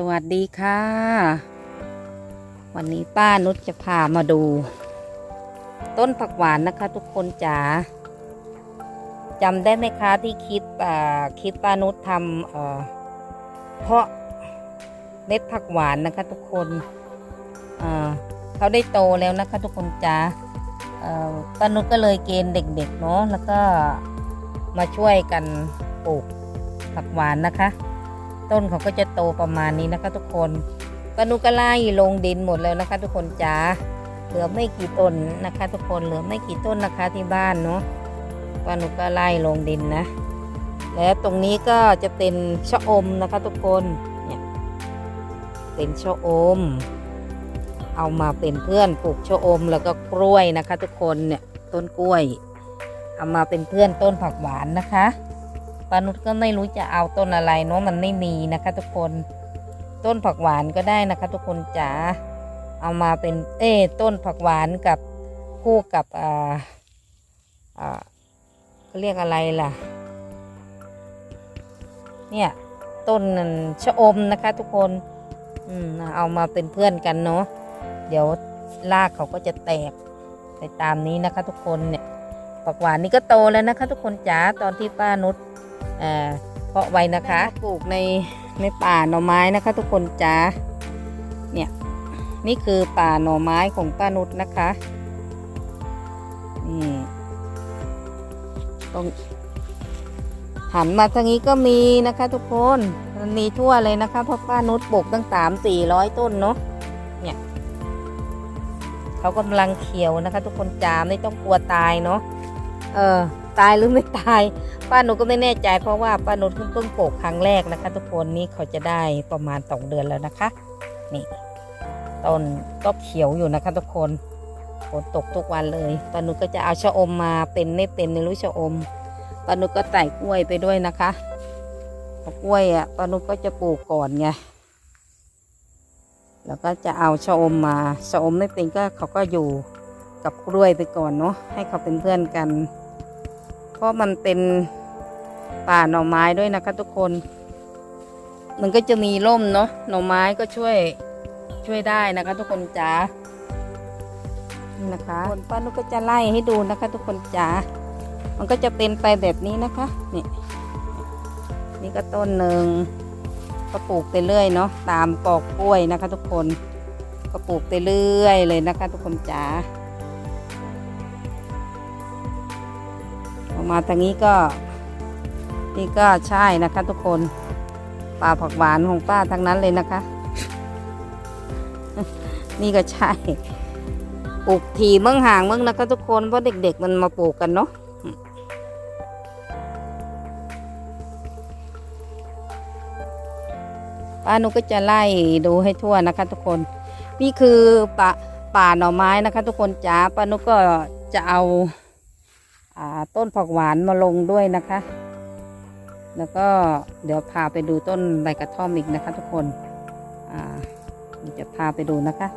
สวัสดีค่ะ วันนี้ป้านุชจะพามาดู ต้นผักหวานนะคะ ทุกคนจ๋าจำได้ไหมคะที่คลิปอ่าคลิปป้านุชทำเอ่อเพาะเม็ดผักหวานนะคะ ทุกคนอ่าเขาได้โตแล้วนะคะ ทุกคนจ๋าเอ่อป้านุชก็เลยเกณฑ์เด็กๆเนาะแล้วก็มาช่วยกันปลูกผักหวานนะคะ ต้นเขาก็จะโตประมาณนี้นะคะ ทุกคนปานุก็ไล่ลงดินหมดแล้วนะคะ ทุกคนจ๋าเหลือไม่กี่ต้นนะคะ ทุกคนเหลือไม่กี่ต้นนะคะที่บ้านเนาะปานุก็ไล่ลงดินนะ แล้วตรงนี้ก็จะเป็นชะอมนะคะ ทุกคนเนี่ยเป็นชะอม เอามาเป็นเพื่อนปลูกชะอมแล้วก็กล้วยนะคะ ทุกคนเนี่ยต้นกล้วย เอามาเป็นเพื่อนต้นผักหวานนะคะ ปานุชก็ไม่รู้จะเอาต้นอะไรเนาะมันไม่มีนะคะ ทุกคนต้นผักหวานก็ได้นะคะ ทุกคนจ๋าเอามาเป็นเอ้ต้นผักหวานกับคู่กับอ่าอ่าเขาเรียกอะไรล่ะ เนี่ยต้นนั่นชะอมนะคะ ทุกคนอืมเอามาเป็นเพื่อนกันเนาะเดี๋ยวรากเขาก็จะแตกไปตามนี้นะคะ ทุกคนเนี่ยผักหวานนี่ก็โตแล้วนะคะ ทุกคนจ๋าตอนที่ป้านุช เพาะไว้นะคะปลูกในในป่าหน่อไม้นะคะ ทุกคนจ้าเนี่ยนี่คือป่าหน่อไม้ของป้านุชนะคะนี่ตรงหันมาทางนี้ก็มีนะคะ ทุกคนมันมีทั่วเลยนะคะเพราะป้านุชปลูกตั้งสามสี่ร้อยต้นเนาะเนี่ยเขากำลังเขียวนะคะ ทุกคนจามไม่ต้องกลัวตายเนาะเออ ตายหรือไม่ตาย ป้าหนูก็ไม่แน่ใจ เพราะว่าป้าหนูเพิ่งปลูกครั้งแรกนะคะ ทุกคนนี่เขาจะได้ประมาณสองเดือนแล้วนะคะ นี่ต้นก็เขียวอยู่นะคะ ทุกคนฝนตกทุกวันเลยป้าหนูก็จะเอาชะอมมาเป็นไม่เป็นไม่รู้ชะอมป้าหนูก็ใส่กล้วยไปด้วยนะคะเพราะกล้วยอะป้าหนูก็จะปลูกก่อนไงแล้วก็จะเอาชะอมมาชะอมไม่เป็นก็เขาก็อยู่กับกล้วยไปก่อนเนาะให้เขาเป็นเพื่อนกัน เพราะมันเป็นป่าหน่อไม้ด้วยนะคะ ทุกคน มันก็จะมีร่มเนาะหน่อไม้ก็ช่วยช่วยได้นะคะ ทุกคนจ๋านี่นะคะคนป้านุกก็จะไล่ให้ดูนะคะ ทุกคนจ๋ามันก็จะเป็นไปแบบนี้นะคะนี่นี่ก็ต้นหนึ่งก็ปลูกไปเรื่อยเนาะตามกอกกล้วยนะคะ ทุกคนก็ปลูกไปเรื่อยเลยนะคะ ทุกคนจ๋า มาทางนี้ก็ นี่ก็ใช่นะคะทุกคนป่าผักหวานของป้าทั้งนั้นเลยนะคะ นี่ก็ใช่ปลูกทีเมืองห่างเมืองนะคะทุกคนเพราะเด็ก ๆ มันมาปลูกกันเนาะป้านูก็จะไล่ดูให้ทั่วนะคะ ทุกคน นี่คือป่าป่าหน่อไม้นะคะ ทุกคนจ้าป้านุก็จะเอา ต้นผักหวานมาลงด้วยนะคะ แล้วก็เดี๋ยวพาไปดูต้นใบกระท่อมอีกนะคะ ทุกคนอ่าเดี๋ยวจะพาไปดูนะคะ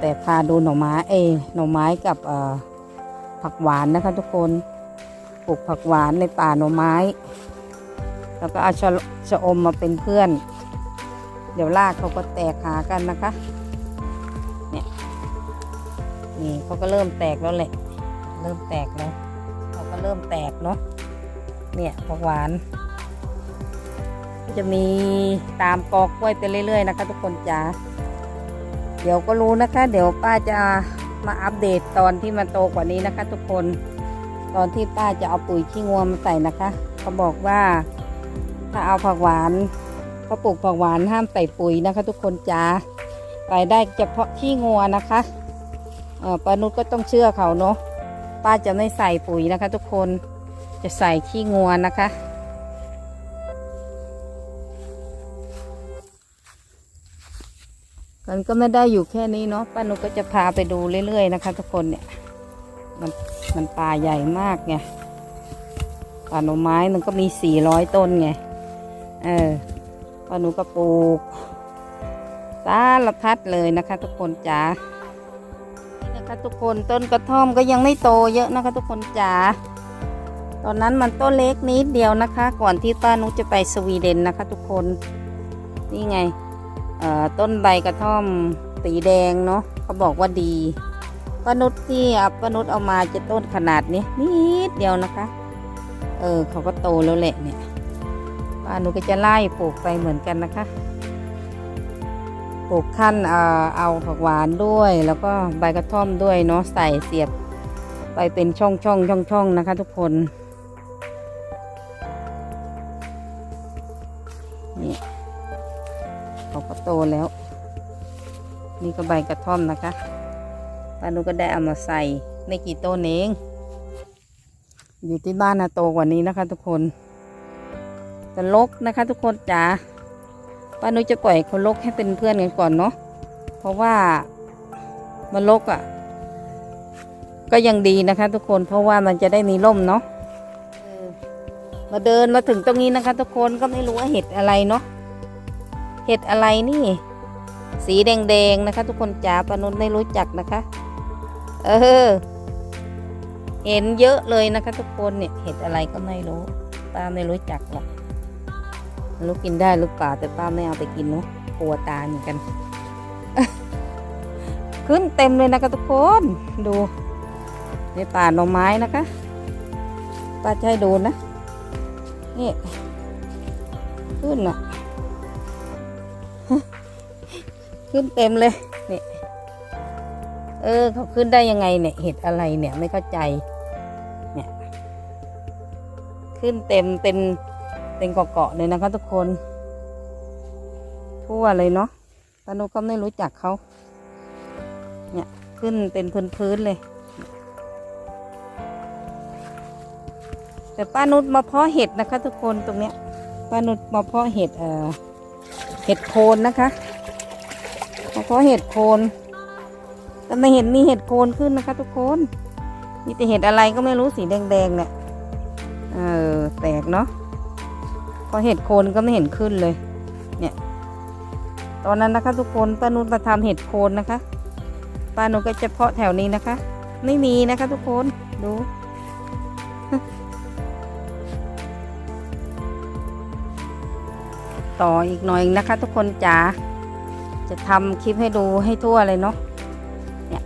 แต่พาดูหน่อไม้เอหน่อไม้กับอ่าผักหวานนะคะ ทุกคนปลูกผักหวานในป่าหน่อไม้ แล้วก็เอาชะชะอมมาเป็นเพื่อน เดี๋ยวรากเขาก็แตกหากันนะคะเนี่ยนี่เขาก็เริ่มแตกแล้วแหละ เริ่มแตกแล้ว เขาก็เริ่มแตกเนาะเนี่ยผักหวานจะมีตามกอกกล้วยไปเรื่อย ๆ นะคะ ทุกคนจ๋าเดี๋ยวก็รู้นะคะ เดี๋ยวป้าจะมาอัปเดตตอนที่มันโตกว่านี้นะคะ ทุกคนตอนที่ป้าจะเอาปุ๋ยขี้งัวมาใส่นะคะเขาบอกว่าถ้าเอาผักหวานเขาปลูกผักหวานห้ามใส่ปุ๋ยนะคะ ทุกคนจ๋าไปได้เฉพาะขี้งัวนะคะเออป้านุชก็ต้องเชื่อเขาเนาะ ป้าจะไม่ใส่ปุ๋ยนะคะทุกคนจะใส่ขี้งัวนะคะกันก็ไม่ได้อยู่แค่นี้เนาะป้านุก็จะพาไปดูเรื่อยๆนะคะ ทุกคนเนี่ย มันมันป่าใหญ่มากไงป่าหน่อไม้มันก็มีสี่ร้อยต้นไงเออป้านุก็ปลูกสารพัดเลยนะคะ ทุกคนจ้า ทุกคนต้นกระท่อมก็ยังไม่โตเยอะนะคะทุกคนจ๋าตอนนั้นมันต้นเล็กนิดเดียวนะคะ ก่อนที่ป้านุจะไปสวีเดนนะคะ ทุกคนนี่ไงต้นใบกระท่อมสีแดงเนาะเขาบอกว่าดีป้านุชที่ป้านุชเอามาจะต้นขนาดนี้นิดเดียวนะคะ เออเขาก็โตแล้วแหละเนี่ยป้านุก็จะไล่ปลูกไปเหมือนกันนะคะ ปลูกขั้นเอาผักหวานด้วย แล้วก็ใบกระท่อมด้วยเนาะใส่เสียบไปเป็นช่องช่องช่องช่องนะคะ ทุกคนนี่เขาก็โตแล้ว นี่ก็ใบกระท่อมนะคะปานุก็ได้เอามาใส่ไม่กี่ต้นเอง อยู่ที่บ้านนะโตกว่านี้นะคะ ทุกคนแต่ลกนะคะ ทุกคนจ๋า ป้านุจะปล่อยเขาลกให้เป็นเพื่อนกันก่อนเนาะเพราะว่ามันลกอะ่ะ ก็ยังดีนะคะ ทุกคนเพราะว่ามันจะได้มีร่มเนาะมาเดินมาถึงตรงนี้นะคะ ทุกคนก็ไม่รู้ว่าเห็ดอะไรเนาะเห็ดอะไรนี่ สีแดงๆนะคะ ทุกคนจ๋าป้านุ้ยไม่รู้จักนะคะ เออ เห็นเยอะเลยนะคะ ทุกคนเนี่ยเห็ดอะไรก็ไม่รู้ป้าไม่รู้จักหรอก ไม่รู้กินได้หรือเปล่าแต่ป้าไม่เอาไปกินเนาะกลัวตายเหมือนกัน ขึ้นเต็มเลยนะคะทุกคนดูในป่าหน่อไม้นะคะป้าจะให้ดูนะ นี่ขึ้นอะขึ้นเต็มเลยนี่เออเขาขึ้นได้ยังไงเนี่ยเห็ดอะไรเนี่ยไม่เข้าใจ เนี่ย ขึ้นเต็มเป็น เป็นเกาะๆเลยนะคะทุกคน ทั่วเลยเนาะปานุก็ไม่รู้จักเขาเนี่ยขึ้นเป็นพื้นๆเลย แต่ป้านุชมาเพาะเห็ดนะคะ ทุกคนตรงเนี้ยป้านุชมาเพาะเห็ดเอ่อเห็ดโคนนะคะมาเพาะเห็ดโคนแต่ไม่เห็นมีเห็ดโคนขึ้นนะคะ ทุกคนมีแต่เห็ดอะไรก็ไม่รู้สีแดงๆเนี่ยเออแตกเนาะ พอเห็ดโคนก็ไม่เห็นขึ้นเลย เนี่ย ตอนนั้นนะคะทุกคนป้านุชมาทำเห็ดโคนนะคะป้านุชก็จะเพาะแถวนี้นะคะ ไม่มีนะคะทุกคนดูต่ออีกหน่อยนะคะ ทุกคนจ๋าจะทำคลิปให้ดูให้ทั่วเลยเนาะเนี่ย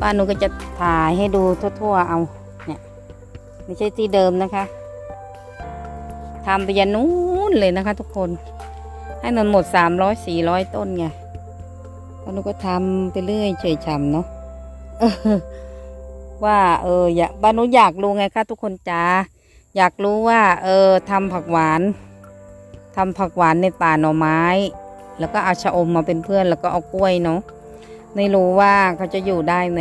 ป้านุก็จะถ่ายให้ดูทั่วๆเอาเนี่ยไม่ใช่ที่เดิมนะคะ ทำไปยันนู้นเลยนะคะ ทุกคน ให้มันหมดสามร้อยสี่ร้อยต้นไงแล้วนูก็ทำไปเรื่อยเฉยฉ่ำเนาะว่า เอออยากบ้านหนูอยากรู้ไงคะทุกคนจ้าอยากรู้ว่า เออทำผักหวานทำผักหวานในป่าหน่อไม้ แล้วก็เอาชะอมมาเป็นเพื่อน แล้วก็เอากล้วยเนาะไม่รู้ว่าเขาจะอยู่ได้ไหม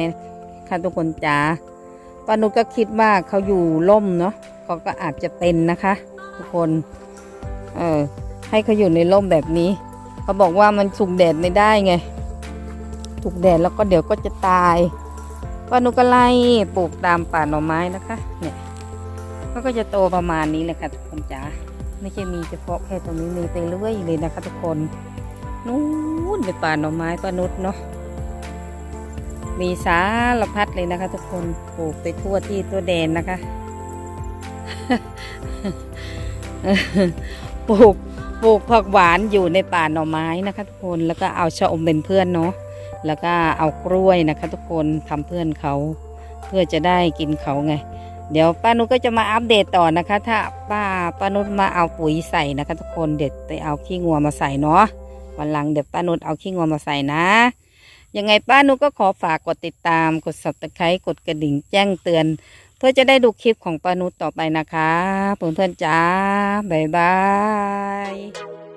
คะทุกคนจ้าป้านุก็คิดว่าเขาอยู่ร่มเนาะเขาก็อาจจะเป็นนะคะ ทุกคน เออให้เขาอยู่ในร่มแบบนี้ เขาบอกว่ามันสุกแดดไม่ได้ไง ถูกแดดแล้วก็เดี๋ยวก็จะตายป้านุก็ไล่ปลูกตามป่าหน่อไม้นะคะ เนี่ยเขาก็จะโตประมาณนี้แหละค่ะทุกคนจ๋าไม่ใช่มีเฉพาะแค่ตรงนี้มีไปเรื่อยเลยนะคะ ทุกคนนู้นไปป่าหน่อไม้ป้านุชเนาะมีสารพัดเลยนะคะ ทุกคนปลูกไปทั่วที่ตัวแดนนะคะ ปลูกปลูกผักหวานอยู่ในป่าหน่อไม้นะคะทุกคนแล้วก็เอาชะอมเป็นเพื่อนเนาะแล้วก็เอากล้วยนะคะ ทุกคนทำเพื่อนเขาเพื่อจะได้กินเขาไง เดี๋ยวป้านุก็จะมาอัปเดตต่อนะคะ ถ้าป้าป้านุมาเอาปุ๋ยใส่นะคะ ทุกคนเดี๋ยวไปเอาขี้งัวมาใส่เนาะวันหลังเดี๋ยวป้านุเอาขี้งัวมาใส่นะยังไงป้านุก็ขอฝากกดติดตามกด subscribe กดกระดิ่งแจ้งเตือน เพื่อจะได้ดูคลิปของปานุชต่อไปนะคะเพื่อนๆจ้าบ๊ายบาย